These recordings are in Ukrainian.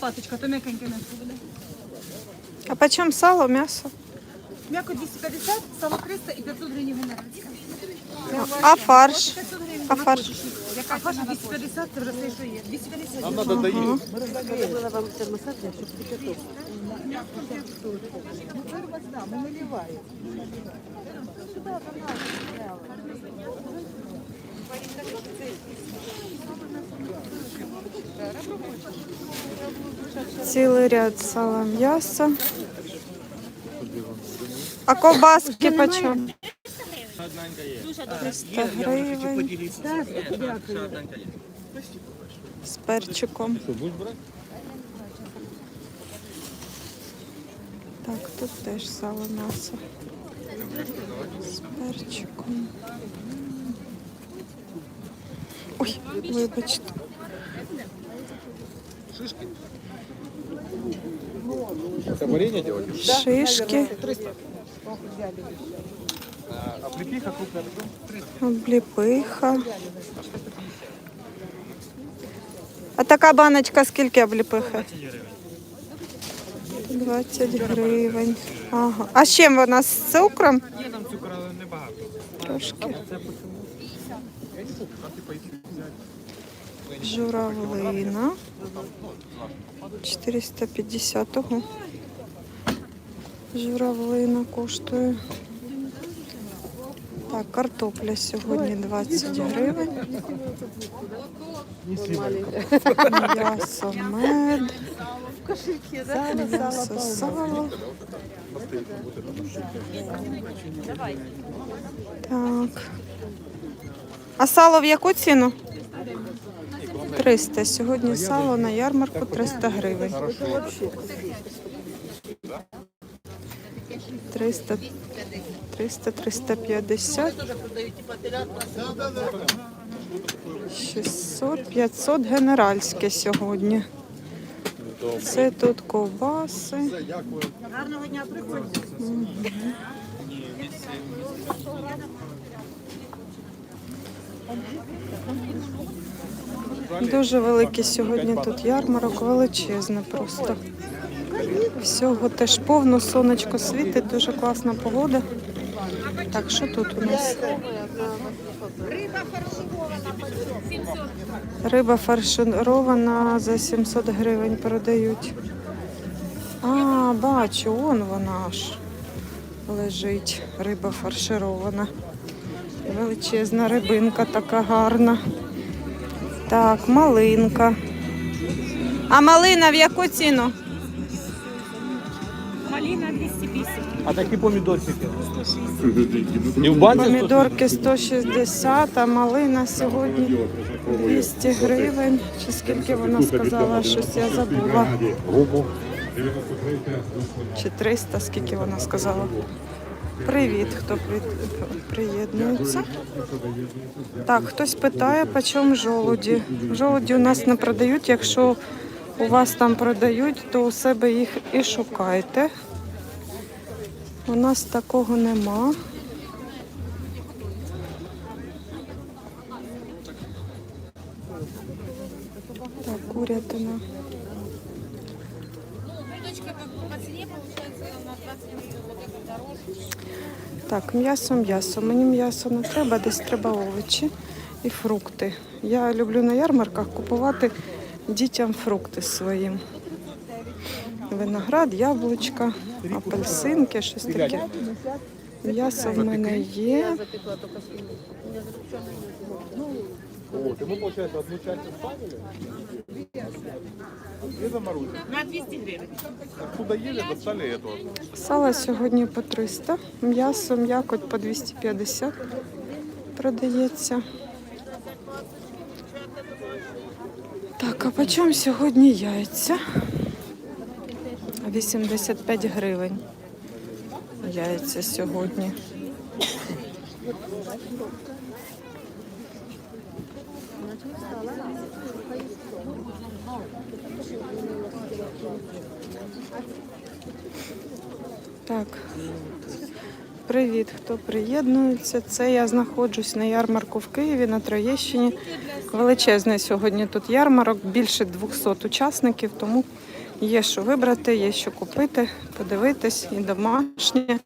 То лопаточка, то м'якеньке м'ясо буде. А по чому сало, м'ясо? М'яко 250, сало 300 і 500 гривень генеральська. А фарш? А фарш? Яка фарш 250, це вже все, що є. 250. Цілий ряд сала, м'яса. А ковбаски по чому? 300 гривень. З перчиком. Так, тут теж сало м'ясо. З перчиком. Ой, вибачте. Это варенье делать? Шишки, А облепиха крупная обліпиха. А така баночка скільки обліпихи? 20 гривень. Ага. А з чим вона з цукром? Є там цукру, але небагато. Трошки. Журавлина. 450 ого. Журавлина коштує. Так, картопля сьогодні 20 гривень. М'ясо, мед. М'ясо, сало. Так. А сало в яку ціну? 300. Сьогодні сало на ярмарку 300 гривень. 300, 300, 350. 600, 500 генеральське сьогодні. Це тут ковбаси. Дуже великий сьогодні тут ярмарок, величезне просто. Всього теж повно, сонечко світить, дуже класна погода. Так, що тут у нас? Риба фарширована за 700 гривень продають. А, бачу, он вона аж лежить. Риба фарширована. Величезна рибинка така гарна. Так, малинка. А малина в яку ціну? Маліна 250. А такі помідорчики? І в банці Помідорки 160, а малина сьогодні 200 гривень. Чи скільки вона сказала, щось я забула. Чи 300, скільки вона сказала. Привіт, хто при... приєднується. Так, хтось питає, по чому жолуді. Жолуді у нас не продають. Якщо у вас там продають, то у себе їх і шукайте. У нас такого нема. Так, курятина. Так, м'ясо, м'ясо. Мені м'ясо не треба, десь треба овочі і фрукти. Я люблю на ярмарках купувати дітям фрукти своїм. Виноград, яблучка, апельсинки, щось таке. М'ясо в мене є. Вот, и мы, получается, одну часть оставили. И заморозили. На 200 гривень. Откуда ели, достали эту одну. Сало сьогодні по 300, м'ясо, м'якоть по 250 продається. Так, а по чому сьогодні яйця? 85 гривень. Яйця сьогодні. Так, привіт, хто приєднується. Це я знаходжусь на ярмарку в Києві на Троєщині. Величезний сьогодні тут ярмарок, більше 200 учасників, тому є що вибрати, є що купити, подивитись і домашнє,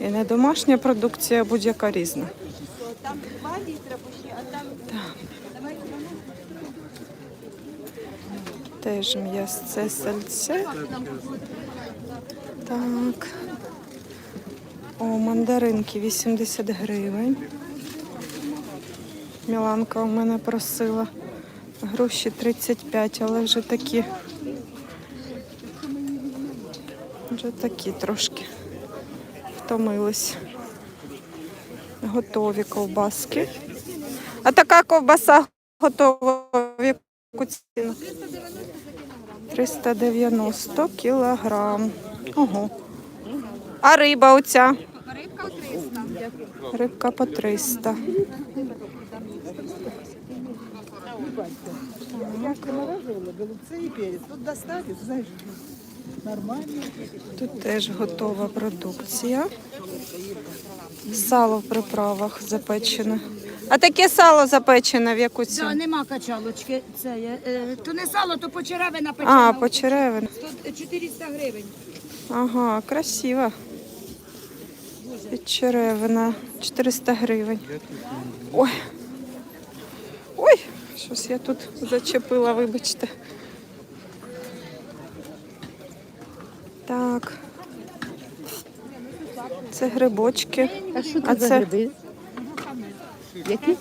і не домашня продукція, будь-яка різна. Теж м'ясце сальце. Так. О, мандаринки 80 гривень. Міланка у мене просила. Гроші 35, але вже такі. Вже такі трошки втомились. Готові ковбаски. А така ковбаса готова? 390 кілограм. Ого. А риба оця? Рибка 300. Рибка по 300. Голубцы и перец. Тут достатньо, нормально. Тут теж готова продукція. Сало в приправах запечене. А таке сало запечене в яку Да, нема качалочки. Це є. е, То не сало, то почеревина А, почеревина. 100 400 гривень. Ага, красиво. Черевина 400 гривень. Ой. Ой, щось я тут зачепила, вибачте. Так. Це грибочки. А що це за це- гриби? Які?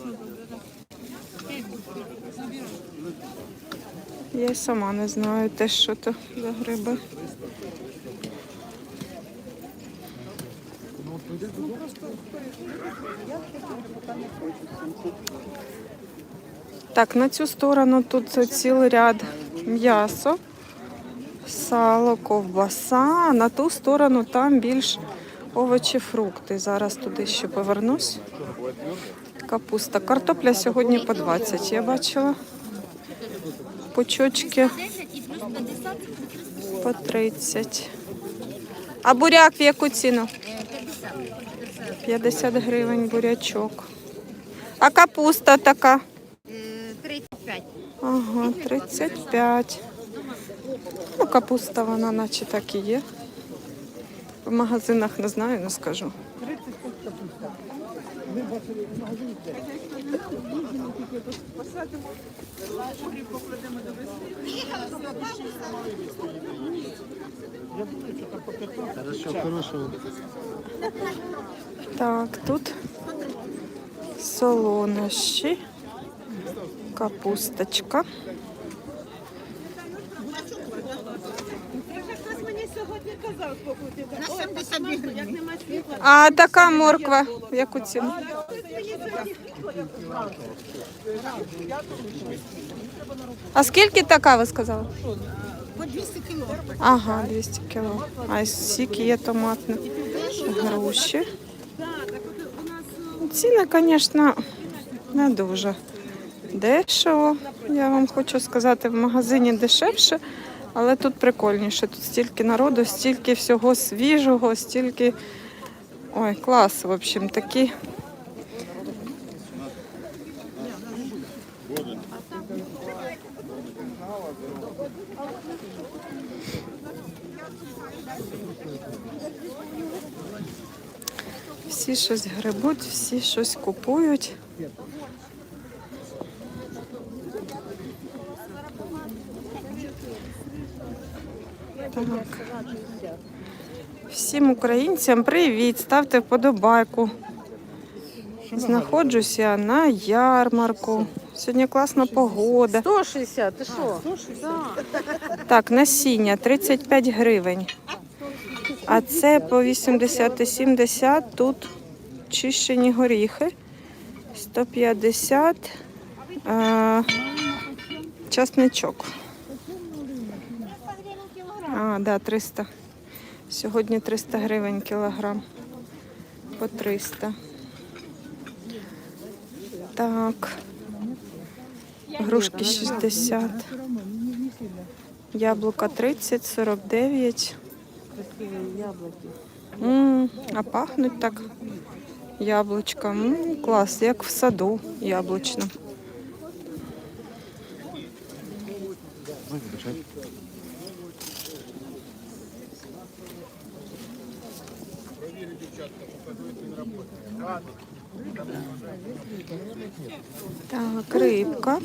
Я й сама не знаю теж, що то за гриби. Так, на цю сторону тут цілий ряд м'ясо, сало, ковбаса, на ту сторону там більш овочі, фрукти. Зараз туди ще повернусь. Капуста. Картопля сьогодні по 20, я бачила. Пучочки по 30. А буряк в яку ціну? 50 гривень бурячок. А капуста така? 35. Ага, 35. Ну, капуста вона наче так і є. В магазинах не знаю, не скажу. Так, тут солонощі, капусточка. А така морква, в яку ціну? А скільки така, ви сказали? По 200 кіло. Ага, 200 кіло. А сік є томатний. Груші. Ціни, звісно, не дуже дешево. Я вам хочу сказати, в магазині дешевше, але тут прикольніше. Тут стільки народу, стільки всього свіжого, стільки. Ой, клас, в общем, такі. Всі щось грибуть, всі щось купують. Всім українцям привіт! Ставте вподобайку. Знаходжуся на ярмарку. Сьогодні класна погода. 160, ти що? Так, насіння 35 гривень. А це по 80-70. Тут чищені горіхи. 150. Е, часничок. А, да, 300. Сьогодні 300 гривень кілограм. По 300. Так. Грушки 60. Яблука 30, 49. Красиві яблуки. М, а пахнуть так яблучком. М, клас, як в саду яблучному. Так, рибка.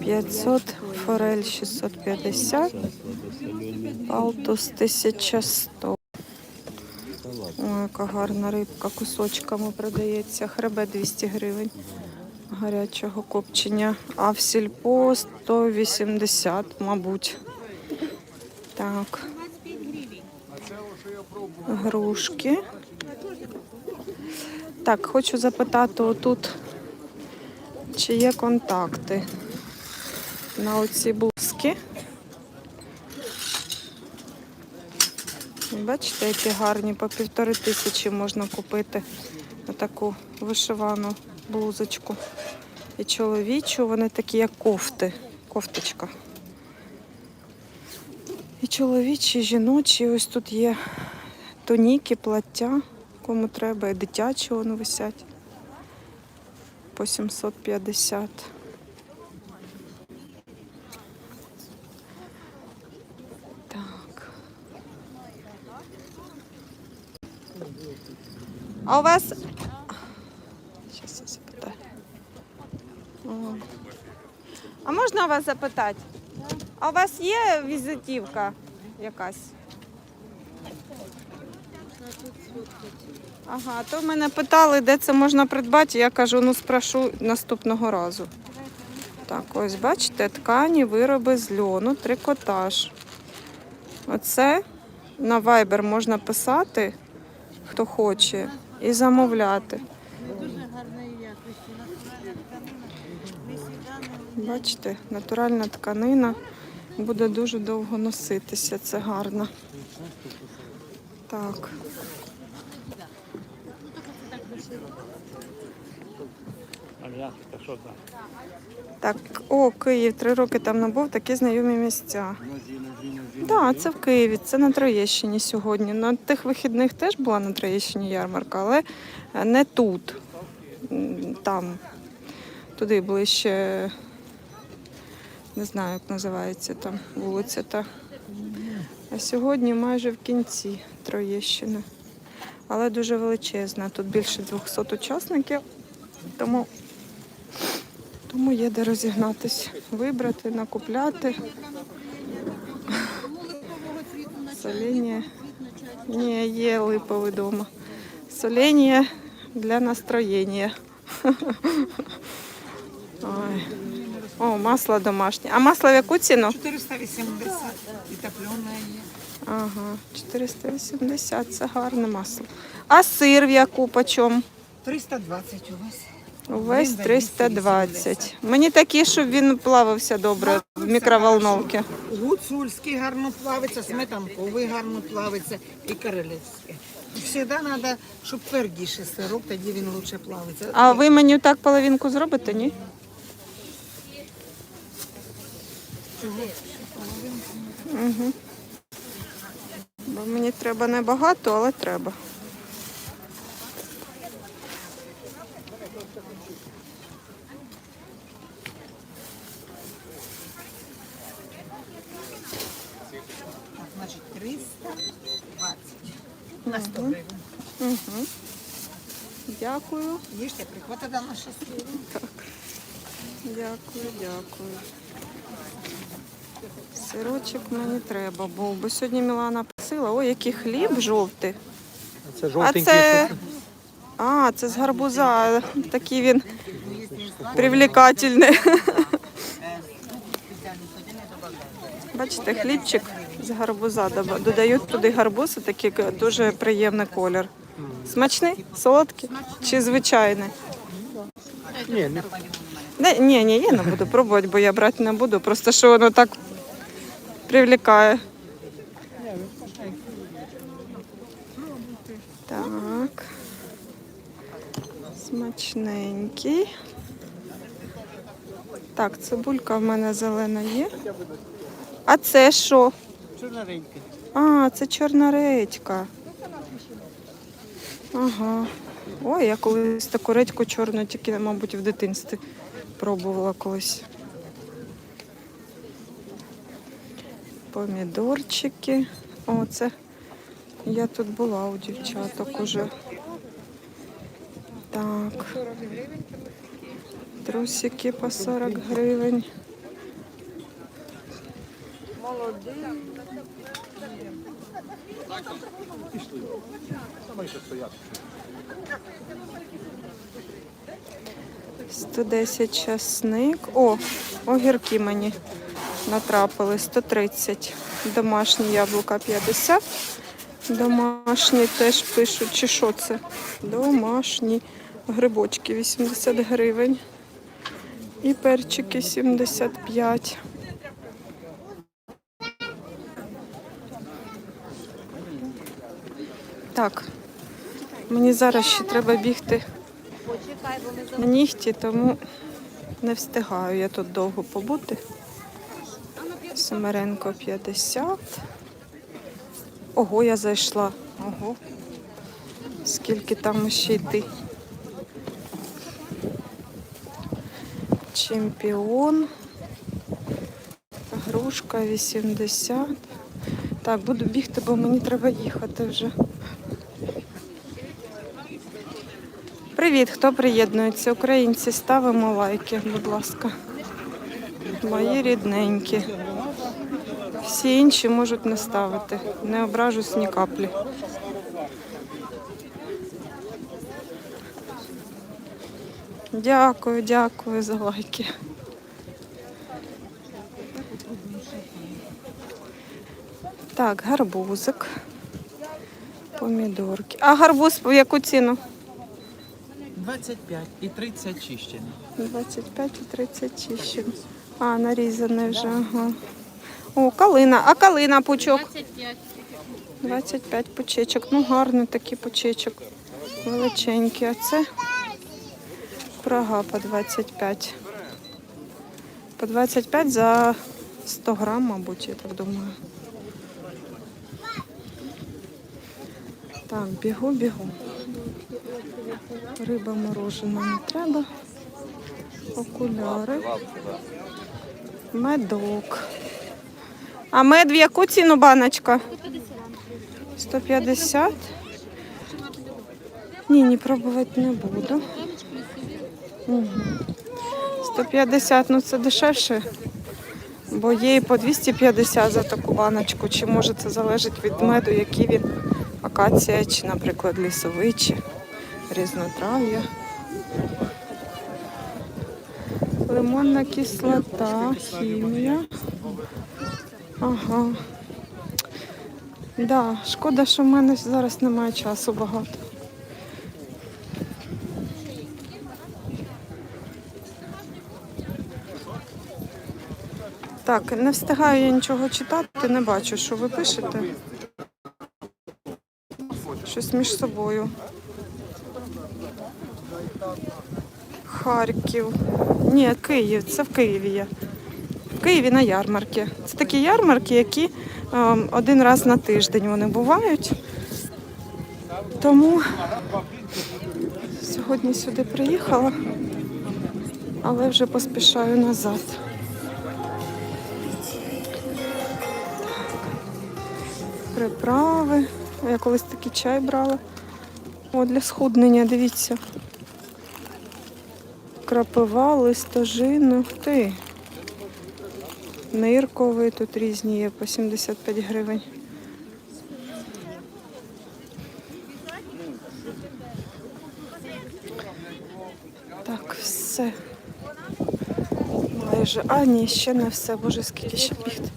500, форель 650, палтус 1100. Ой, яка гарна рибка, кусочками продається. Хребет 200 гривень гарячого копчення. А в сільпо 180, мабуть. Так. Грушки. Так, хочу запитати отут, чи є контакти на оці блузки. Бачите, які гарні, по півтори тисячі можна купити на таку вишивану блузочку. І чоловічу, вони такі, як кофти. Кофточка. І чоловічі, і жіночі. Ось тут є тоніки, плаття, кому треба, і дитячі вони висять. По 750. Так. А у вас. Зараз я запитаю. О. А можна у вас запитати? А у вас є візитівка якась? Ага, то мене питали, де це можна придбати. Я кажу, ну спрошу наступного разу. Так, ось бачите, ткані, вироби з льону, трикотаж. Оце на Viber можна писати, хто хоче, і замовляти. Бачите, натуральна тканина буде дуже довго носитися. Це гарно. Так. Так, о, Київ, три роки там не був, такі знайомі місця. Так, да, це в Києві, це на Троєщині сьогодні. На тих вихідних теж була на Троєщині ярмарка, але не тут. Там, туди ближче, не знаю, як називається там вулиця. А сьогодні майже в кінці Троєщини. Але дуже величезна. Тут більше 200 учасників, тому тому є де розігнатись, вибрати, накупляти. Соління. Ні, є липовий вдома. Соління для настроєння. Ой. О, масло домашнє. А масло в яку ціну? 480 і топленое є. Ага, 480, це гарне масло. А сир в яку почем? 320 у вас. Увесь Він за 320. Мені такі, щоб він плавився добре в мікроволновці. Гуцульський гарно плавиться, сметанковий гарно плавиться і королевський. Всегда треба, щоб твердіше сирок, тоді він лучше плавиться. А ви мені так половинку зробите, ні? Угу. Бо мені треба небагато, але треба. Значить, 320 на 100 гривень. Угу. Дякую. Їжте, приходьте до нас щасливо. Дякую, дякую. Сирочок мені треба був, бо сьогодні Мілана просила. Ой, який хліб жовтий. Це А це. А, це з гарбуза. Такий він привлекательний. Бачите, хлібчик з гарбуза. Додають туди гарбуз, такий дуже приємний колір. Смачний? Солодкий? Чи звичайний? Ні, ні, ні, я не буду пробувати, бо я брати не буду. Просто що воно так привлікає. Так. Смачненький. Так, цибулька в мене зелена є. А це що? Чорноренька. А, це чорна редька. Ага. Ой, я колись таку редьку чорну тільки, мабуть, в дитинстві пробувала колись. Помідорчики. О, це я тут була у дівчаток уже. Так. Трусики по 40 гривень. Сто десять часник. О, огірки мені натрапили. 130. Домашні яблука 50. Домашні теж пишуть, чи що це? Домашні грибочки 80 гривень. І перчики 75. Так, мені зараз ще треба бігти на нігті, тому не встигаю я тут довго побути. Семеренко 50. Ого, я зайшла. Ого. Скільки там ще йти? Чемпіон. Грушка 80. Так, буду бігти, бо мені треба їхати вже. Привіт, хто приєднується? Українці, ставимо лайки, будь ласка. Мої рідненькі. Всі інші можуть не ставити. Не ображусь ні каплі. Дякую, дякую за лайки. Так, гарбузик. Помідорки. А гарбуз по яку ціну? 25 і 30 чищені. 25 і 30 чищен. А, нарізане вже. Ага. О, калина. А калина пучок? 25. 25 пучечок. Ну, гарний такий пучечок. Величенький. А це прага по 25. По 25 за 100 грам, мабуть, я так думаю. Так, бігу, бігу. Риба морожена не треба. Окуляри. Медок. А мед в яку ціну баночка? 150. Ні, ні, пробувати не буду. Угу. 150, ну це дешевше. Бо є і по 250 за таку баночку. Чи може це залежить від меду, який він акація, чи, наприклад, лісовий, чи різнотрав'я. Лимонна кислота, хімія. Ага. Да, шкода, що в мене зараз немає часу багато. Так, не встигаю я нічого читати, не бачу, що ви пишете. Щось між собою. Харків. Ні, Київ. Це в Києві є. В Києві на ярмарки. Це такі ярмарки, які ем, один раз на тиждень вони бувають. Тому сьогодні сюди приїхала, але вже поспішаю назад. Приправи. Я колись такий чай брала. О, для схуднення, дивіться. Крапива, листожину. Ти. Нирковий тут різні є по 75 гривень. Так, все. Майже. А, ні, ще не все. Боже, скільки ще бігти.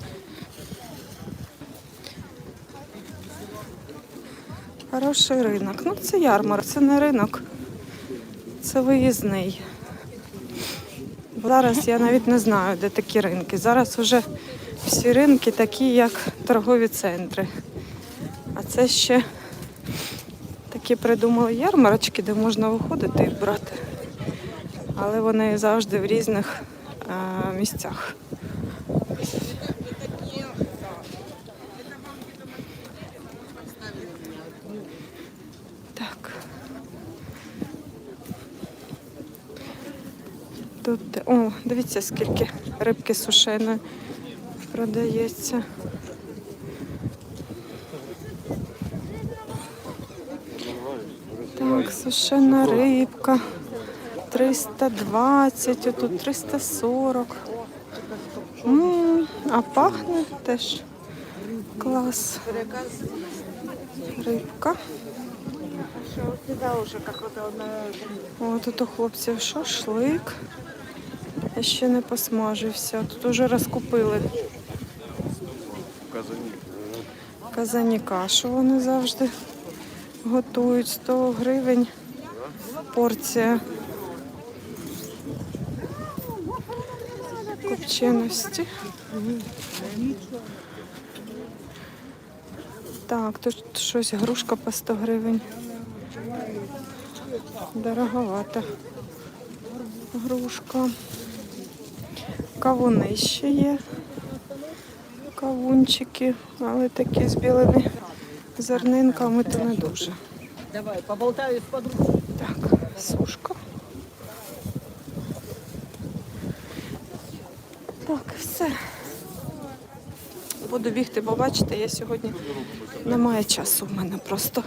Хороший ринок. Ну, це ярмарок, це не ринок, це виїзний. Зараз я навіть не знаю, де такі ринки. Зараз вже всі ринки такі, як торгові центри. А це ще такі придумали ярмарочки, де можна виходити і брати. Але вони завжди в різних е, місцях. Дивіться, скільки рибки сушеної продається. Так, сушена рибка. 320, отут 340. М, а пахне теж клас. Рибка. О, тут у хлопців шашлик. Ще не посмажився. Тут уже розкупили. Казані кашу вони завжди готують. 100 гривень порція копченості. Так, тут щось грушка по 100 гривень. Дороговата грушка. Кавуни ще є. Кавунчики, але такі з білими зернинками то не дуже. Давай, поболтаю с подругой. Так, сушка. Так, все. Буду бігти, бо бачите, я сьогодні немає часу в мене просто.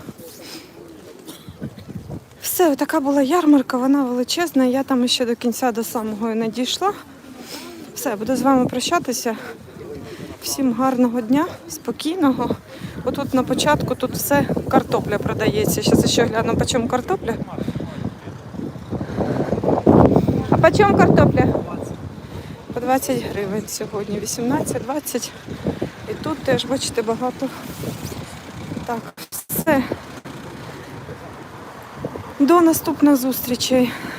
Все, така була ярмарка, вона величезна. Я там ще до кінця до самого не дійшла. Все, буду з вами прощатися. Всім гарного дня, спокійного. Отут на початку тут все картопля продається. Зараз ще гляну, по чому картопля. А по чому картопля? По 20 гривень сьогодні, 18-20. І тут теж, бачите, багато. Так, все. До наступних зустрічей.